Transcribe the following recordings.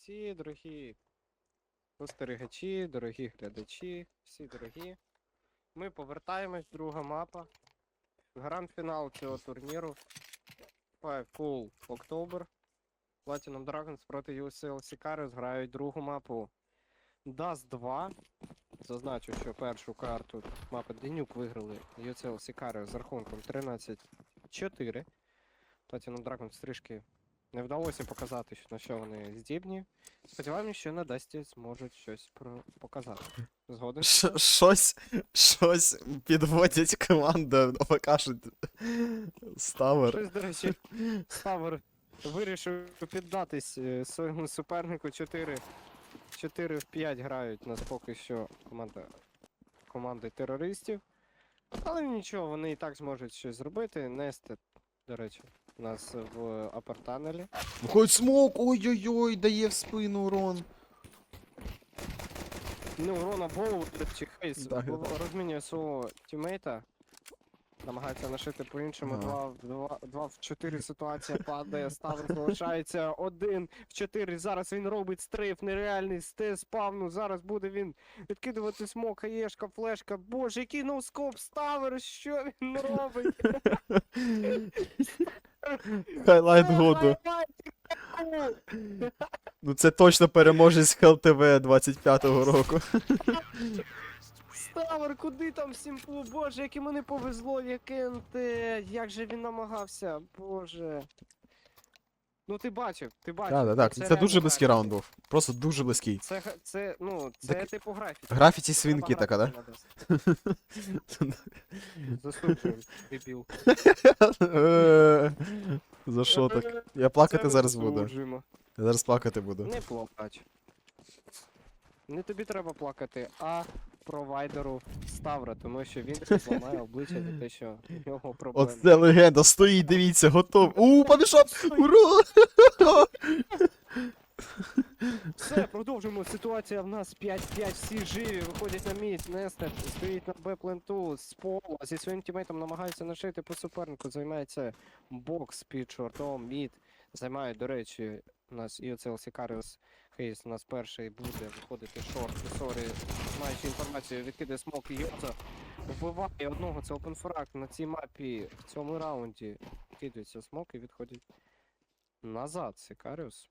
гравці, дорогі спостерігачі, дорогі глядачі, всі дорогі. Ми повертаємось, друга мапа. Гранд-фінал цього турніру. Five Cool October. Platinum Dragons проти UCL Sicarius грають другу мапу. Dust 2. Зазначу, що першу карту мапи Денюк виграли UCL Sicarius з рахунком 13-4. Platinum Dragons трішки не вдалося показати, на що вони здібні. Сподіваємось, що на Дасті зможуть щось про- показати. Згоден? Ш- Щось, щось підводять команду, покажуть ставер. Щось, до речі, Ставер вирішив піддатись е, своєму супернику 4, 4 в 5 грають нас поки що команда команди терористів. Але нічого, вони і так зможуть щось зробити. Нести, до речі, у нас в апартанелі. Виходить смок, ой-ой-ой, дає в спину урон. Ну, Рона Боу чи Хейс Да, да. розмінює свого тімейта. Намагається нашити по-іншому. Ага. Два, в- два, два в 4 ситуація падає, ставер залишається один в 4. Зараз він робить стрейф, нереальний сте спавну. Зараз буде він відкидувати смок, хаєшка, флешка. Боже, який ноускоп ставер, що він робить? Хайлайт году. Ну це точно переможець ХЛТВ 25-го року. Ставер, куди там сімпу? Боже, як йому не повезло, Вікенте. Як же він намагався, боже. Ну ти бачив, ти бачив. Так, так, так. Це реально дуже близький графіті. раунд був. Просто дуже близький. Це, га- це, ну, це Так- типу графіті. Графіті свинки така, да? графіті дебіл. Е, За що так? Я плакати Це зараз буду. Я зараз плакати буду. Не плач. Не тобі треба плакати, а провайдеру Ставра, тому що він зламає обличчя за те, що в нього проблеми. Оце легенда, стоїть, дивіться, готов. У, помішав! Ура! Все, продовжуємо. Ситуація в нас 5-5, всі живі, виходять на міць, Нестер стоїть на Б-пленту, з пола, зі своїм тімейтом намагається нашити по супернику, займається бокс під шортом, мід. Займають, до речі, у нас і оце Сікаріус Хейс, у нас перший буде виходити шорт, сорі, маючи інформацію, відкидає смок і Йоза. Вбиває одного, це опенфраг на цій мапі в цьому раунді. Кидаються смок і відходять назад, Сікаріус.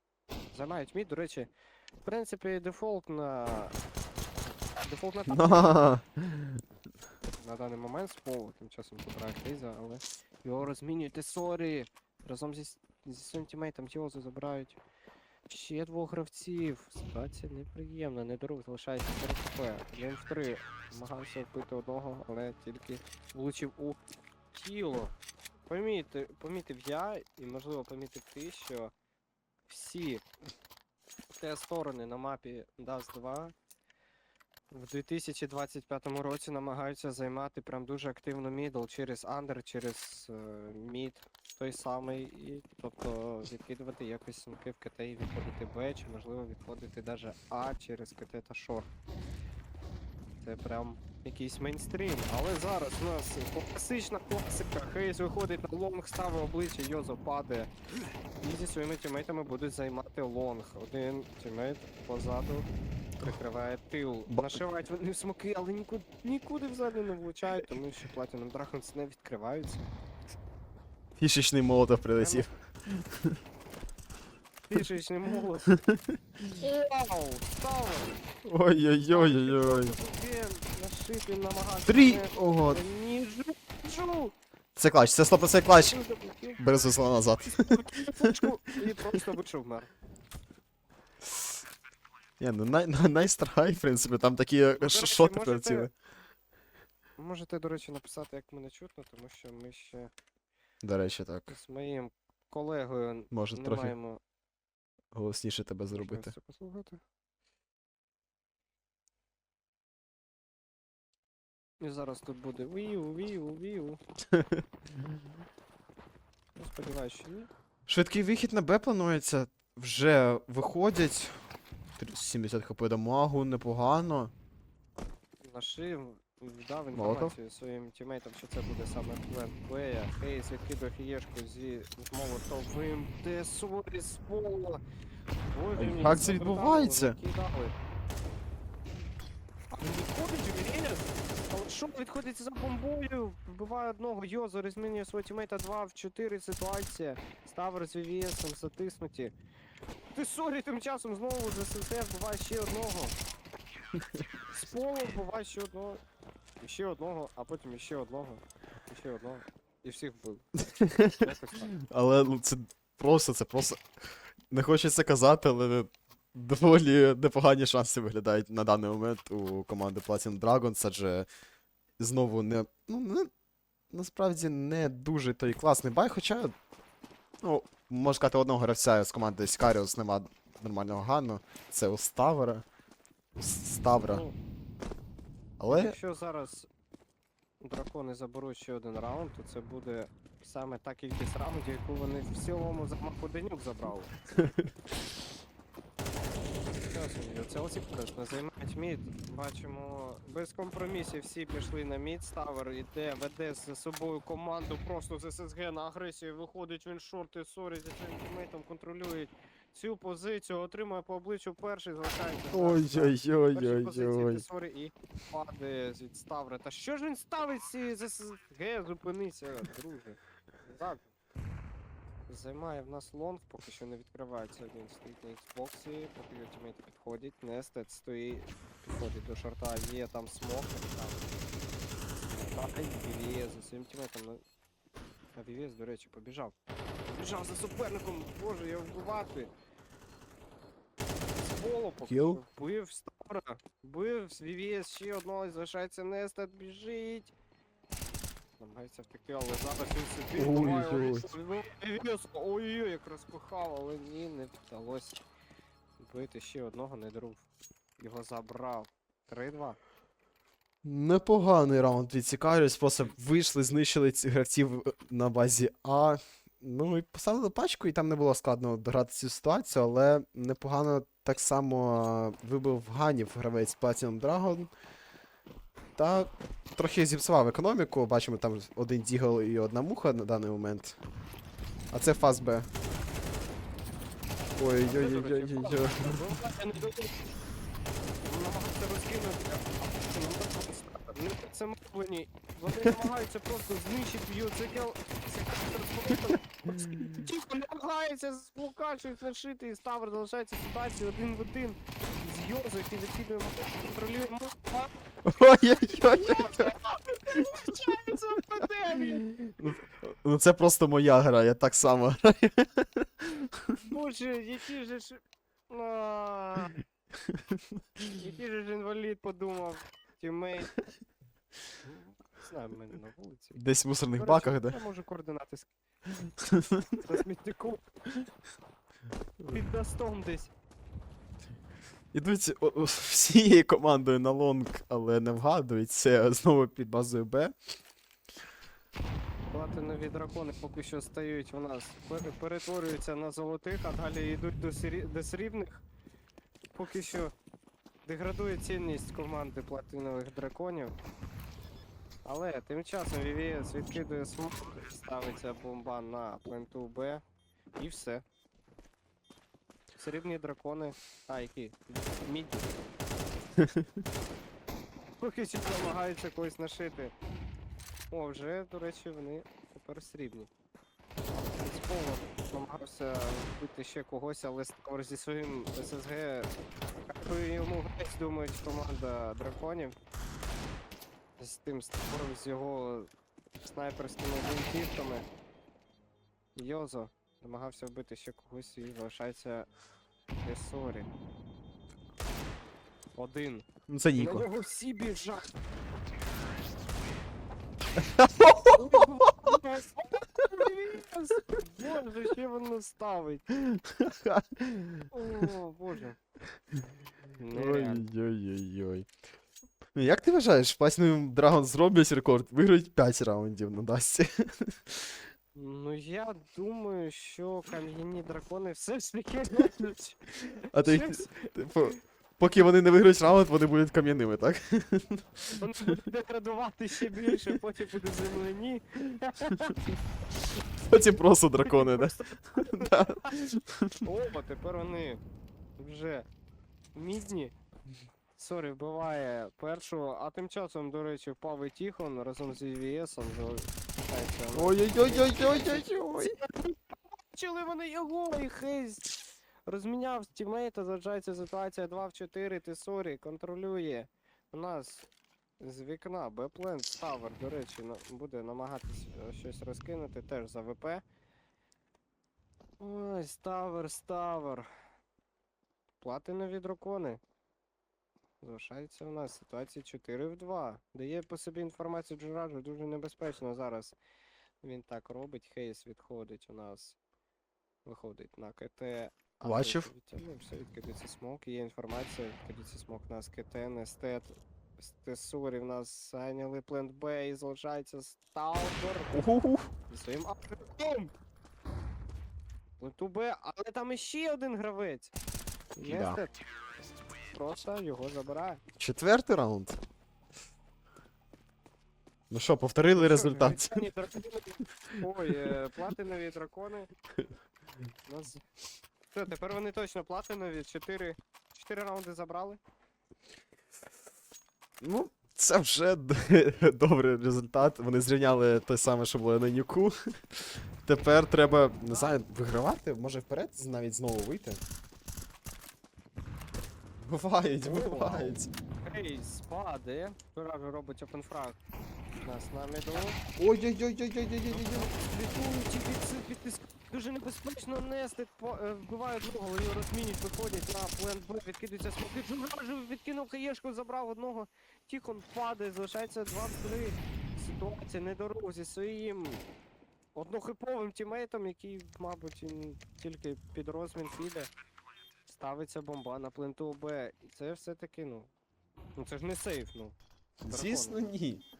Займають мід, до речі, в принципі, дефолт на. Дефолт на тапі На. на даний момент сполу, тим часом забирає Хейза, але його розмінюють сорі. Разом зі, зі своїм тімейтом Тіозу забирають ще двох гравців. Ситуація неприємна, недорог залишається 4 хп. Він в 3 намагався вбити одного, але тільки влучив у тіло. Поміти, помітив я, і можливо помітив ти, що всі те сторони на мапі Dust 2 в 2025 році намагаються займати прям дуже активно мідл через андер, через е, мід той самий, і тобто відкидувати якось смки в КТ і відходити Б, чи можливо відходити даже А через КТ та шорт. Це прям якийсь мейнстрім. Але зараз у нас класична класика. Хейс виходить на лонг, ставить обличчя, Йозо падає. І зі своїми тімейтами будуть займати лонг. Один тімейт позаду прикриває тил. Нашивають вони смоки, але нікуди, нікуди взагалі не влучають, тому що Platinum Dragons не відкриваються. Фішечний молотов прилетів. Фішечний молот. Вау! Стави! Ой-ой-ой-ой-ой. Нашити намагався. Три! Ого. Ні, жу! Це клач, це 100% клач. Він заблоків. Бери назад. І просто вийшов вмер. Ні, ну най, най, найстрай, в принципі, там такі е, речі, шоти прилетіли. Можете, до речі, написати, як мене чутно, тому що ми ще До речі, так. з моїм колегою Може не трохи маємо голосніше тебе зробити. послухати. І зараз тут буде віу, віу, віу. Я сподіваюся, що ні. Швидкий вихід на Б планується. Вже виходять. Трі- 70 хп дамагу, непогано. Нашив, дав Молотов? інформацію своїм тімейтам, що це буде саме план Бея. Хейс відкидує хієшку зі молотовим. Де сорі з пола. Як це відбувається? Відходить? Але що відходить за бомбою? Вбиває одного, Йозор змінює свого тімейта 2 в 4 ситуація. Ставер з VVS затиснуті. Ти сорі, тим часом знову з ССС вбиває ще одного. З полу вбиває ще одного. І ще одного, а потім іще одного. І ще одного. І всіх вбив. Але ну це просто, це просто. Не хочеться казати, але доволі непогані шанси виглядають на даний момент у команди Platinum Dragons, адже знову не. Ну, не, насправді не дуже той класний бай, хоча. Ну, можна сказати, одного гравця з команди Скаріус нема нормального гану. Це у Ставера. У Ставра. Ну, Але. Якщо зараз дракони заберуть ще один раунд, то це буде саме та кількість раундів, яку вони в цілому за Макуденюк забрали. Собі, Це не займають мід. Бачимо, без компромісів всі пішли на мід. Ставер іде, веде за собою команду просто з ССГ на агресію. Виходить він шорти, сорі зі своїм тімейтом, контролюють цю позицію, отримує по обличчю перший, залишається. Ой-ой-ой-ой-ой. Тесорі і падає від Ставра. Та що ж він ставить з ССГ? Зупинися, друже. Назад. Займає в нас лонг, поки що не відкривається один стоїть на Xbox, поки його тімейти підходять. Нестет стоїть, підходить до шорта, є там смок, там. Так, і Вівіє за своїм тімейтом. Ну... А Вівієс, до речі, побіжав. Побіжав за суперником, боже, я вбивати. З полу поки Кіл? що вбив Ставра, вбив з Вівієс ще одного залишається Нестет, біжить. Намагається втекти, але зараз він сидить. Ой-ой. вбиває Вівієс, ой-ой, як розпихав, але ні, не вдалося. Вбити ще одного, не друг. Його забрав. 3-2. Непоганий раунд від Sicarius, просто вийшли, знищили цих гравців е, на базі А. Ну і поставили пачку, і там не було складно дограти цю ситуацію, але непогано так само вибив ганів гравець Platinum Dragon. Та трохи зіпсував економіку. Бачимо, там один дігл і одна муха на даний момент. А це фаз Б. Ой-ой-ой-ой-ой. Намагаються розкинути. Не це мовлені. Вони намагаються просто знищити його. Це кел. Тихо, намагається з блока щось і ставр залишається ситуація один в один. З Йозу, який закидує мотор, контролює мотор. Ой-ой-ой. Ну це просто моя гра, я так само граю. Боже, який же ж. А, Який же ж інвалід подумав. Тімейт. Не знаю, в мене на вулиці. Десь в мусорних баках, да? Я можу координати з на смітнику. Під достом десь. О, всією командою на лонг, але не вгадують. Це знову під базою Б. Платинові дракони поки що стають у нас, пер- перетворюються на золотих, а далі йдуть до, срі... до срібних. Поки що деградує цінність команди платинових драконів. Але тим часом VVS відкидує смок, ставиться бомба на пленту Б і все. Срібні дракони. А, які? Мідні. Поки що намагаються когось нашити. О, вже, до речі, вони тепер срібні. Принципово намагався вбити ще когось, але Ставр зі своїм ССГ. Йому грець думають команда драконів. З тим Ставром, з його снайперськими гвинтівками. Йозо намагався вбити ще когось і залишається Тесорі. Один. Ну це На Ніко. нього всі біжать. Боже, ще воно ставить. О, боже. Ой-ой-ой-ой. Ну, Як ти вважаєш, Platinum Dragon зроблять рекорд, виграють 5 раундів на Дасті. Ну я думаю, що кам'яні дракони все ж таки. А ти їх, типу, поки вони не виграють раунд, вони будуть кам'яними, так? Вони будуть деградувати ще більше, потім буде земляні. Потім просто дракони, да? Да. О, тепер вони вже мідні. Сорі, вбиває першу, а тим часом, до речі, впав і Тіхон разом з EVS-ом. Ой-ой-ой-ой-ой-ой-ой. Бачили вони його і хейс. Розміняв тімейта, залишається ситуація 2 в 4, ти сорі, контролює. У нас з вікна Беплен Ставер, до речі, буде намагатись е, щось розкинути теж за ВП. Ой, Ставер, Ставер. Платинові дракони. Залишається у нас ситуація 4 в 2. Дає по собі інформацію Джураджу, дуже небезпечно зараз. Він так робить, Хейс відходить у нас. Виходить на КТ. Бачив. Відтягнувся, відкидується смок, є інформація, відкидується смок на з КТ, Нестет. Стесурі в нас зайняли плент Б і залишається Сталбер Уху. зі своїм апгрейдом. Пленту Б, але там іще один гравець. Нестет просто його забирає. Четвертий раунд. Ну що, повторили результат. Дракони- Ой, е, платинові дракони. Нас... Все, тепер вони точно платинові. Чотири, чотири раунди забрали. Ну, це вже д- добрий результат. Вони зрівняли те саме, що було на Нюку. Тепер треба, не знаю, вигравати, може вперед навіть знову вийти. Бувають, бувають. Ей, спаде. Туражу робить опенфраг. Нас на міду. Ой-ой-ой-ой-ой-ой-ой-ой. Слідуючи під підтиск. Дуже небезпечно нести. по- е, Вбивають другого, його розмінюють, виходять на плен Б, відкидуються смоки. Джуражу відкинув хаєшку, забрав одного. Тіхон падає, залишається 2-3. Ситуація не дорогу зі своїм однохиповим тімейтом, який, мабуть, тільки під розмін піде. Ставиться бомба на пленту Б. І це все-таки, ну. Ну це ж не сейф, ну. Звісно, ні.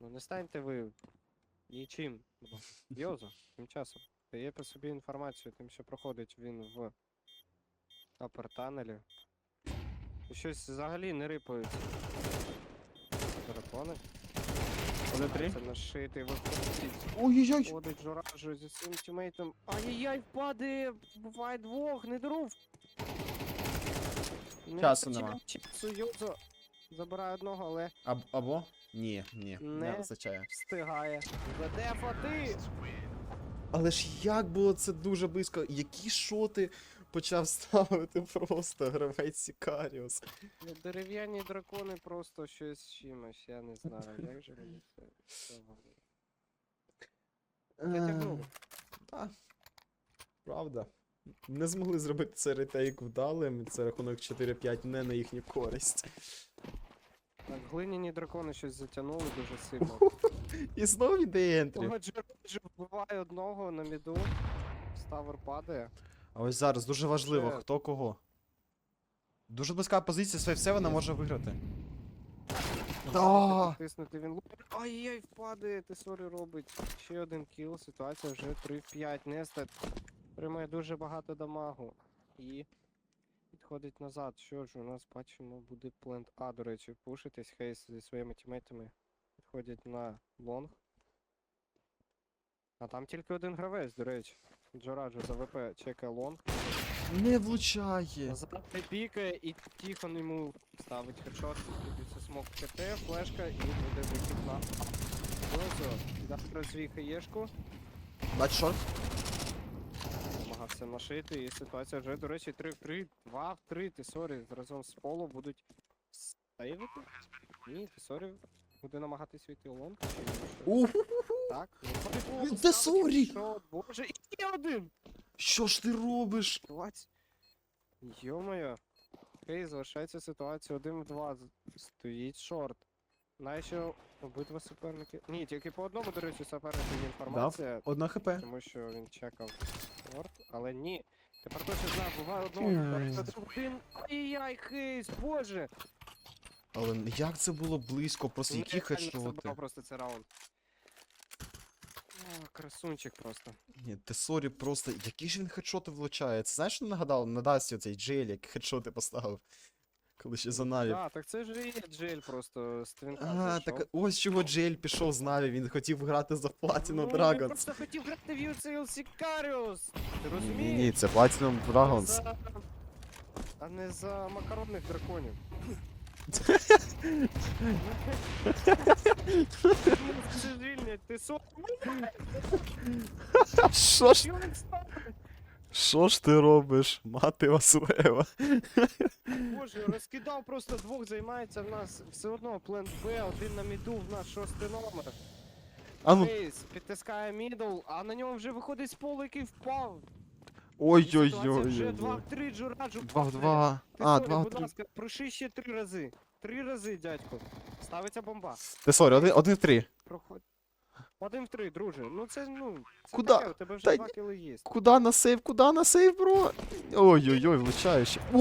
Ну не станьте ви нічим. Йозо, тим часом. Дає по собі інформацію, тим, що проходить він в апертанелі. Щось взагалі не рипають. Дракони. Три. Це нашитий виходить. Ой-ой-ой. Ходить Жоражу зі своїм тімейтом. Ай-яй-яй, впаде! Буває двох, не! Не Часу вистачає нема. Часу Йозо забирає одного, але Аб, або? Ні, ні, не, Не. вистачає. встигає. Задефати! Але ж як було це дуже близько? Які шоти почав ставити просто гравець Сікаріус? Ну, дерев'яні дракони просто щось з чимось, я не знаю, як же вони це. Затягнули. Так. Правда. Не змогли зробити цей ретейк вдалим, це рахунок 4-5 не на їхню користь. Так, глиняні дракони щось затягнули дуже сильно. І знову йде ентрі. Того Джероджі вбиває одного на міду. Ставер падає. А ось зараз дуже важливо, хто кого. Дуже близька позиція, все вона може виграти. Да! Тиснути він лупить. Ай-яй, впадає, ти сорі робить. Ще один кіл, ситуація вже 3 в 5. Нестет приймає дуже багато дамагу. І відходить назад. Що ж, у нас бачимо, буде плент А, до речі, пушитись. Хейс зі своїми тімейтами відходять на лонг. А там тільки один гравець, до речі. Джораджо за ВП чекає лонг. Не влучає. Назад не пікає і Тіхон йому ставить хедшот, відбився смок КТ, флешка і буде вихід на Дозо. Дав свій хаєшку, Бач шорт? намагався нашити, і ситуація вже, до речі, 3 в 3, 2 в 3, ти сорі, разом з полу будуть сейвити? Ні, ти сорі буде намагатись вийти лонг, що? Ух, Так, лонг, Та сорі! Боже, і ще один! що ж ти робиш? Йо-моє. Окей, залишається ситуація 1 в 2. Стоїть шорт. Найщо обидва суперники. Ні, тільки по одному, до речі, супернику є інформація, Одна хп. тому що він чекав шорт, але ні. Тепер точно знаю, буває одного. Один. Ай-яй, хейс, боже! Але як це було близько, просто які Нереально хедшоти? просто цей раунд. О, красунчик просто. Ні, Тесорі просто. Які ж він хедшоти влучає? Це знаєш, що нагадав? На Дасті оцей Джейль, як хедшоти поставив. Коли ще за Наві. Так, так це ж і є джель просто з твінка. А, зайшов. так ось чого Джейль пішов з Наві, він хотів грати за Platinum Ну, Він просто хотів грати в UCL Sicarius. Ти Ні, розумієш? ні, Ні, це Platinum Dragons. За... А не за макаронних драконів. Ти звільнять, ти со... Що ж, Що ж ти робиш, мати Василева? Боже, розкидав просто двох, займається в нас все одно план Б, один на міду, в нас шостий номер. А ну, Ейс підтискає мідл, а на нього вже виходить з полу, який впав. Ой-ой-ой. ситуація Вже ой-ой. 2 в 3 Джураджу. Два в падає. два. Ти А, сорі, два в будь три. ласка, проши ще три рази. Три рази, дядько. Ставиться бомба. Ти сорі, один, один в три. Проходь. Один в три, друже. Ну це, ну, це Куда? таке, у тебе вже Та два ні. кіли є. Куда на сейв, куда на сейв, бро? Ой-ой-ой, влучаючи.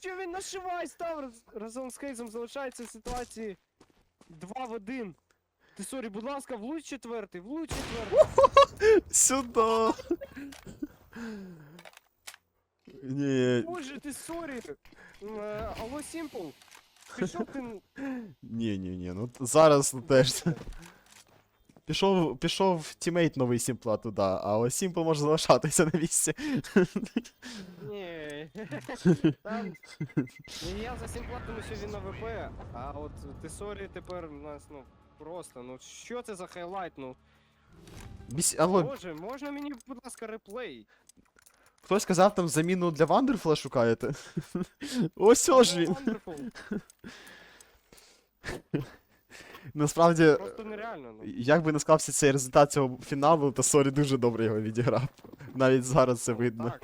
Що він нашивай став раз- разом з Кейзом залишається в ситуації 2 в 1. Ти сорі, будь ласка, влуч четвертий, влуч четвертий. Сюда. Ні, Боже, ти сорі. М, е, Алло, Сімпл. Пішов ти. н- ні, ні, ні, ну т- зараз ну, теж. Пішов, пішов тімейт новий Сімпла туди, а ось Сімпл може залишатися на місці. Ні. Там... Ні, Я за Сімпла, тому що він на ВП, а от ти сорі тепер у нас, ну, просто, ну що це за хайлайт, ну. Біс... Алло, Боже, можна мені, будь ласка, реплей? хтось сказав там заміну для Вандерфула шукаєте? Ось ось ж він. Wonderful. Насправді, Просто нереально, ну. як би не склався цей результат цього фіналу, то Сорі дуже добре його відіграв. Навіть зараз це видно. Так.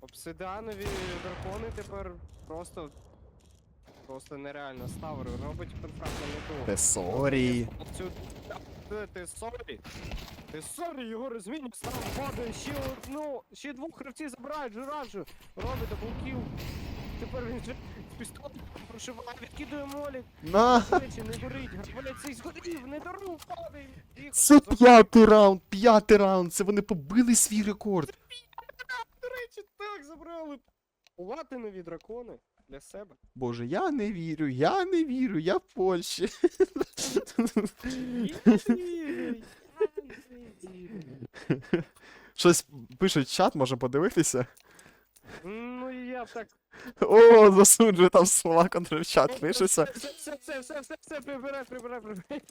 Обсидіанові дракони тепер просто. Просто нереально. Ставр робить перфект на літу. Те Сорі. Цю... Ти, ти сорі? Ти сорі, його розмінює, став падає, ще одну, ще двох гравців забирають, Жураджу, робить даблкіл. Тепер він вже з пістолетом прошиває, відкидує молік. На! Речі, не горить, гравець цей згорів, не дару, падає. Це п'ятий раунд, п'ятий раунд, це вони побили свій рекорд. До речі, так забрали. Платинові дракони для себе. Боже, я не вірю, я не вірю, я в Польщі. Щось пишуть в чат, можемо подивитися. Ну і я так. О, засуджую там слова, котрі в чат пишуться. Все, все, все, все, все, все, прибирай, прибирай, прибирай.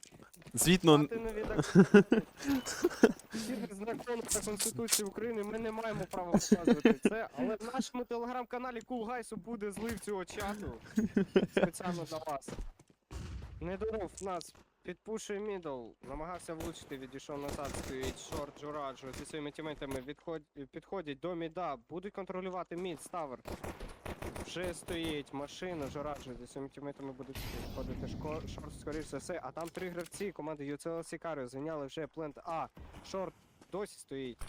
Звітно, з та Конституції України ми не маємо права показувати це, але в нашому телеграм-каналі Guys буде злив цього чату. Спеціально для вас. Не Недоров нас підпушує мідл, намагався влучити, відійшов назад, стоїть шорт Джураджо зі своїми тімейтами відход... підходять до міда, будуть контролювати мід, ставер. Вже стоїть машина, Джураджо зі своїми тімейтами будуть підходити шко... шорт, скоріш за все, а там три гравці команди UCL Сікаріо зайняли вже плент А. Шорт досі стоїть.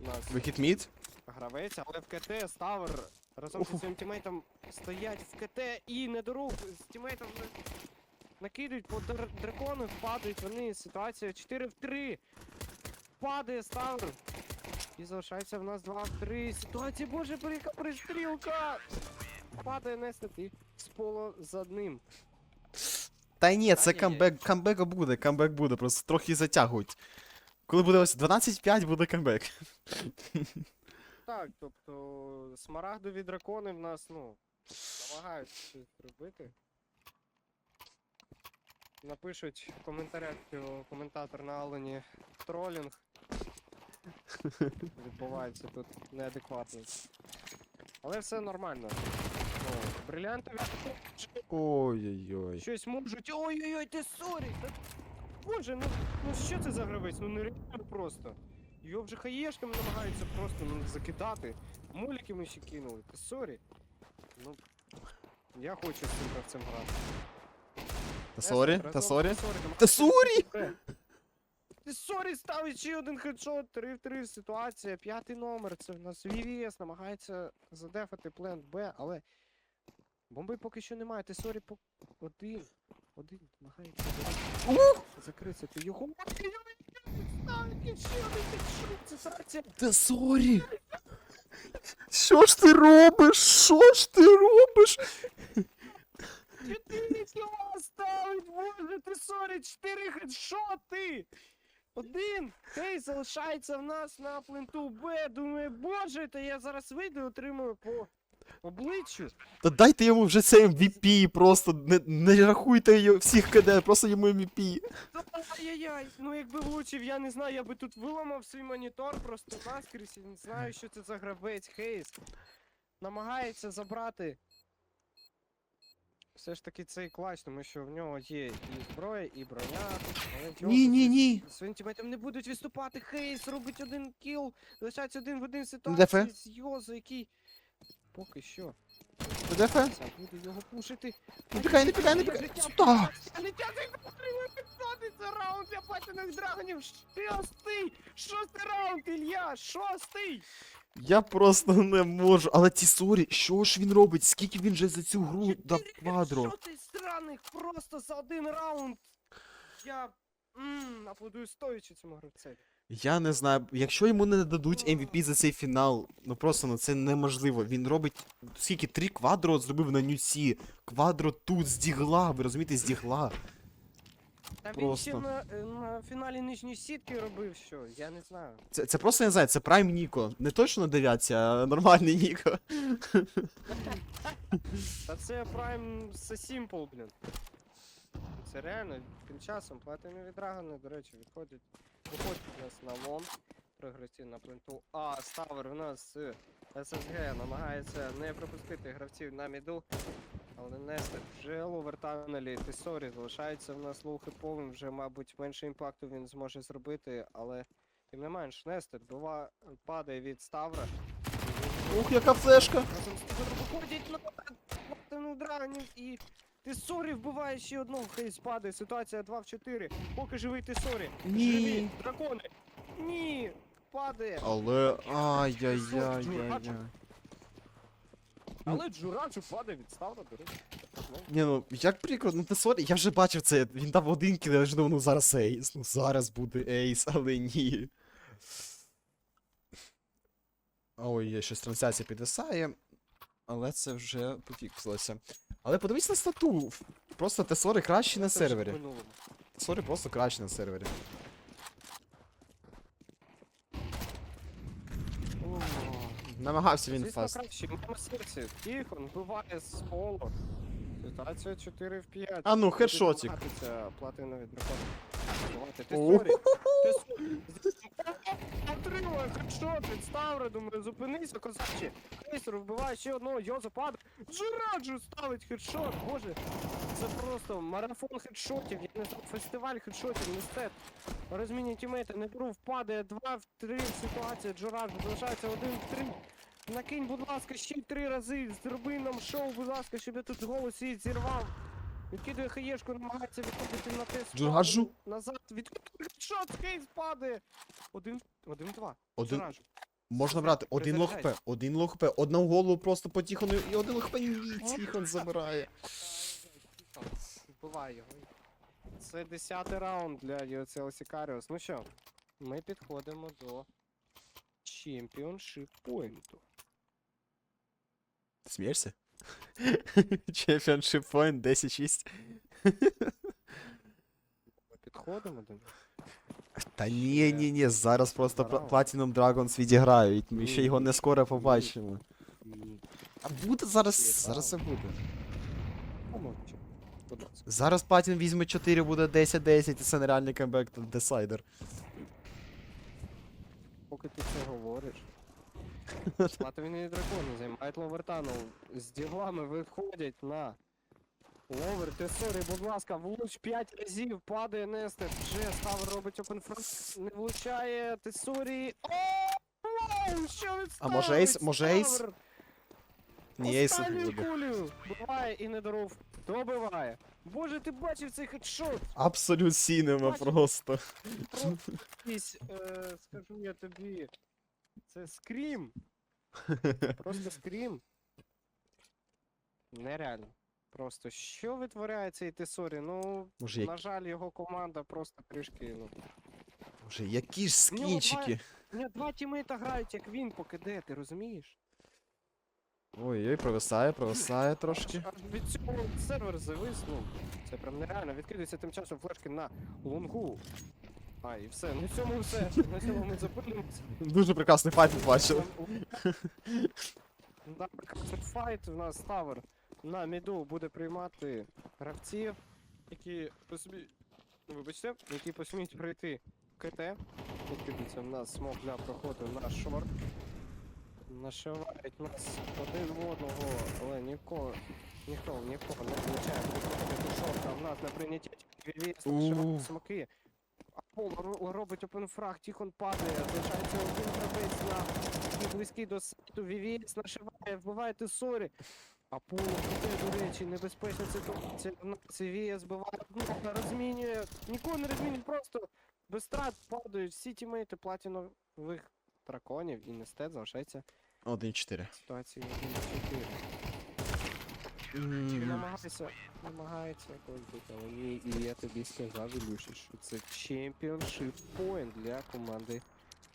У нас вихід мід. гравець, але в КТ Ставер разом зі своїм тімейтом стоять в КТ і не недорух з тімейтом накидують по др- дракону, падають вони. Ситуація 4 в 3. Падає Ставер. І залишається в нас 2 в 3. Ситуація, боже, яка пристрілка! Падає Нестати з поло за ним. Та ні, це камбек, камбек буде, камбек буде, просто трохи затягують. Коли буде ось 12-5, буде камбек. Так, тобто смарагдові дракони в нас, ну, намагаються щось зробити. Напишуть в коментарях, що коментатор на Алені тролінг. Відбувається тут неадекватно. Але все нормально. О, брилянтові Ой-ой-ой. щось можуть. Ой-ой-ой, ти сорі! Та... Боже, ну, ну що це за гравець? Ну нереально просто. Його вже хаєшками намагаються просто ну, закидати. Моліки ми ще кинули. Ти сорі. Ну. Я хочу з цим гравцем грати. Та сорі, та разом- сорі. Та сорі! Е. Ти сорі ставить ще один хедшот, 3 в 3 ситуація, п'ятий номер, це в нас VVS, намагається задефати плент Б, але бомби поки що немає, ти сорі по один, один, намагається закритися, ти його. Та сорі! Що ж ти робиш? Що ж ти робиш? Чотири ставить, боже, ти сорі, чотири хедшоти! Один! Хей, залишається в нас на пленту Б. Думаю, боже, та я зараз вийду і отримую по обличчю. Та дайте йому вже цей MVP, просто не, не рахуйте його всіх КД, просто йому MVP. Ай-яй-яй, ну якби влучив, я не знаю, я би тут виламав свій монітор просто наскрізь, і не знаю, що це за гравець, Хейс. Намагається забрати. Все ж таки цей клач, тому що в нього є і зброя, і броня. але в нього Ні, ні, ні. Своїм тімейтам не будуть відступати. Хейс робить один кіл. Лишається один в один ситуації з Йозо, який. Поки що. ДФ? Буду його пушити. Не пікай, не пікай, не пікай. Сюда. втратив, Я летя отримую підходи, це раунд для платиних драгонів. Шостий! Шостий раунд, Ілля! Шостий! Я просто не можу. Але ті сорі, що ж він робить? Скільки він же за цю гру дав квадро? хедшоти странних просто за один раунд. Я мм, аплодую стоячи цьому гравцеві. Я не знаю, якщо йому не дадуть MVP за цей фінал, ну просто ну це неможливо. Він робить скільки три квадро зробив на нюці. Квадро тут з дігла, ви розумієте, з дігла. Та він Просто. ще на, на фіналі нижньої сітки робив що, я не знаю. Це, це просто я не знаю, це прайм Ніко. Не точно на а нормальний Ніко. Та це Prime це Simple, блін. Це реально, тим часом платини від Драгона, до речі, відходять. Виходять у нас на лон. Прогресів на пленту. А, Ставер у нас з ССГ намагається не пропустити гравців на міду. Але Нестер вже ловертанелі Тесорі залишається в нас лоу хиповим, вже, мабуть, менше імпакту він зможе зробити, але тим не менш, Нестер бува падає від Ставра. Ух, яка флешка! Виходять на платину драгонів і Тесорі вбиває ще одного, хейс падає, ситуація 2 в 4. Поки живий Тесорі. Ні. Живі, дракони. Ні, падає. Але. Ай-яй-яй-яй-яй. Але Джураджу падає від Ставра, до речі. Ну, Ні, ну як прикро, ну ти сорі, я вже бачив це, він дав один кіл, я вже думав, ну зараз ейс, ну зараз буде ейс, але ні. Ой, є щось трансляція підвисає, але це вже пофіксилося. Але подивись на стату. Просто Тесори краще на сервері. Тесори просто краще на сервері. О, Намагався він Звісно, фаст. краще. Маємо серці. Тихон вбиває з поло. Ситуація 4 в 5. А ну, хедшотик. Платинові дракони. Давайте, О. Тесорі. Тесорі. Отримує хедшот від думаю, зупинися, козачі. Крейсер вбиває ще одного, Йоза падає. Джураджу ставить хедшот, боже. Це просто марафон хедшотів, я не знаю, фестиваль хедшотів, мистет. Розмінні тімейти, не беру, впадає 2 в 3 ситуація, Джураджу залишається 1 в 3. Накинь, будь ласка, ще три рази, зроби нам шоу, будь ласка, щоб я тут голос її зірвав. Відкидує хаєшку, намагається відходити на тест. Джураджу? Назад, відкидує хедшот, кейс падає. Один, один, два. Один- Джураджу. Можна брати один лох П, один лох П, одну голову просто по Тіхону і один лох П ні, Тіхон забирає. Вбиває його. Це 10 раунд для UCL Сікаріус. Ну що, ми підходимо до Championship поінту. Смієшся? Championship point 10-6. Ми підходимо до нього. Та ні, ні, ні, зараз просто. Platinum Dragons відіграють. Ми ще його не скоро побачимо. Ні. А буде зараз. Зараз це буде. Помовчи. Будь ласка. Зараз Platinum візьме 4, буде 10-10, і це нереальний камбек десайдер. Поки ти це говориш. Платові дракони займають ловертану. З діглами виходять на ловер. Тесорі, будь ласка, влуч 5 разів, падає Нестер. Вже став робить опенфронт. Не влучає Тесорі. О! Вау! Що він А може ейс- може ейс? Ні, ейс буде. кулю буває і не даров. Добиває. Боже, ти бачив цей хедшот? Абсолют сінема Бачиш? просто. Просто якийсь, е, скажу я тобі. Це скрім. Просто скрім. Нереально. Просто що витворяє цей Тесорі? Ну, Може, як... на жаль, його команда просто трішки. Ну. Може, які ж В нього скінчики. Ні, два тімейта грають, як він, поки де, ти розумієш? Ой-ой, провисає, провисає трошки. Аж від цього сервер завис, ну, це прям нереально. Відкидується тим часом флешки на лунгу. А, і все, на цьому все. На цьому ми зупинимося. Дуже прекрасний файт ми бачили. Да, прекрасний файт. У нас Тавер на міду буде приймати гравців, які посміють. Вибачте, які посміють пройти КТ. Відкидується в нас смок для проходу на шорт. Нашивають нас один в одного, але нікого, ніхто нікого не проходити шорт, а в нас на прийнятті VVS У. нашивають смоки. Апол ро- робить опенфраг, Тіхон падає, залишається один гравець на близький до сайту, VVS нашиває, вбиває Тесорі. Апол буде, до речі, небезпечна ситуація. В нас VVS збиває розмінює, нікого не розмінює, просто без страт падають всі тімейти платінових драконів і Нестет залишається 1-4. в ситуації 1-4. Чи намагається, намагається якось бути, але ні, і я тобі сказав, Ілюша, що це чемпіоншип поінт для команди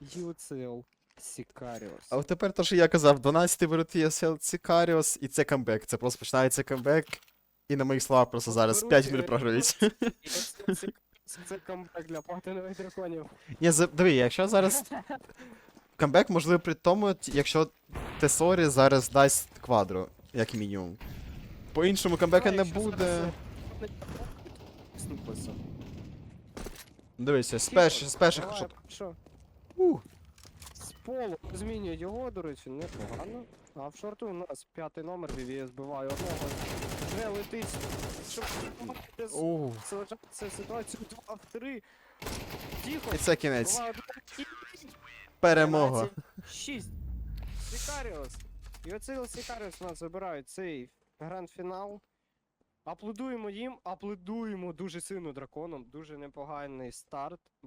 UCL Sicarios. А от тепер те, що я казав, 12 ворот ESL Цикаріос, і це камбек. Це просто починається камбек. І на моїх словах просто зараз 5-0 е, програють. Це камбек для платинових драконів. Ні, диви, якщо зараз. Камбек можливо при тому, якщо Тесорі зараз дасть квадро, як мінімум. По-іншому камбека не буде. е, Дивися, з перших, з перших що? Ух. З полу змінюють його, до речі, непогано. А в шорту у нас п'ятий номер, VVS збиває одного. Вже летить. Щоб Ух. залишається ситуацію 2 в 3. Тихо. І це кінець. Перемога. 6. Сікаріус. І оцей Сікаріус у нас забирають цей гранд-фінал. Аплодуємо їм, аплодуємо дуже сильно драконом. Дуже непоганий старт.